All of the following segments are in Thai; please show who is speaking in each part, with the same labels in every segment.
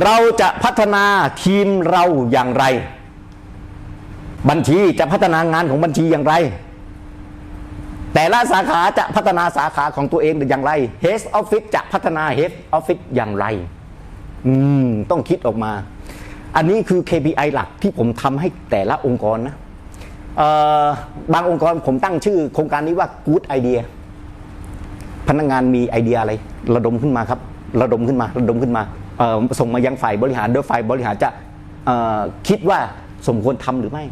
Speaker 1: เราจะพัฒนาทีมเราอย่างไร บัญชีจะพัฒนางานของบัญชีอย่างไร แต่ละสาขาจะพัฒนาสาขาของตัวเองอย่างไร Head Office จะพัฒนา Head Office อย่างไร อืม ต้องคิดออกมา อันนี้คือ KPI หลักที่ผมทำให้แต่ละองค์กรนะบางองค์กรผมตั้งชื่อ โครงการนี้ว่า Good Idea พนักงานมีไอเดียอะไร ระดมขึ้นมาครับ ระดมขึ้นมา ระดมขึ้นมา ส่งมายังฝ่ายบริหารโดยฝ่ายบริหารจะคิดว่าสมควรทำหรือไม่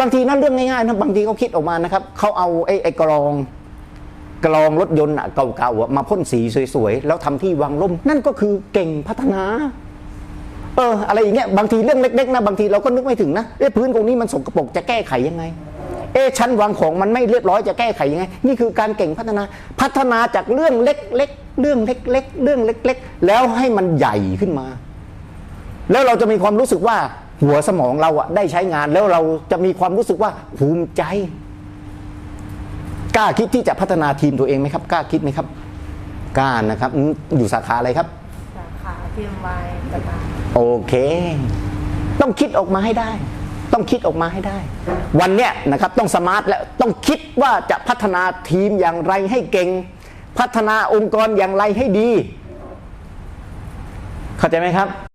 Speaker 1: บางทีนั่นเรื่องง่ายๆนะบางทีเขาคิดออกมานะครับเขาเอาไอ้ไอ้กรองกรองรถยนต์เก่าๆมาพ่นสีสวยๆ แล้วทำที่วางล่ม นั่นก็คือเก่งพัฒนา เออ อะไรอย่างเงี้ยบางทีเรื่องเล็กๆนะบางทีเราก็นึกไม่ถึงนะเอ๊ะพื้นตรงนี้มันสกปรกจะแก้ไขยังไง เอ๊ะชั้นวางของมันไม่เรียบร้อยจะแก้ไขยังไง นี่คือการเก่งพัฒนา พัฒนาจากเรื่องเล็กๆ เรื่องเล็ก ๆ เรื่องเล็ก ๆ แล้วให้มันใหญ่ขึ้นมา แล้วเราจะมีความรู้สึกว่าหัวสมองเราอะได้ใช้งานแล้วเราจะมีความรู้สึกว่าภูมิใจ กล้าคิดที่จะพัฒนาทีมตัวเองไหมครับ กล้าคิดไหมครับ กล้านะครับอืมอยู่สาขาอะไรครับ
Speaker 2: สาขาทีมวายตลาด
Speaker 1: โอเค ต้องคิดออกมาให้ได้ ต้องคิดออกมาให้ได้ วันเนี้ยนะครับต้องสมาร์ทและต้องคิดว่าจะพัฒนาทีมอย่างไรให้เก่ง พัฒนาองค์กรอย่างไรให้ดี เข้าใจไหมครับ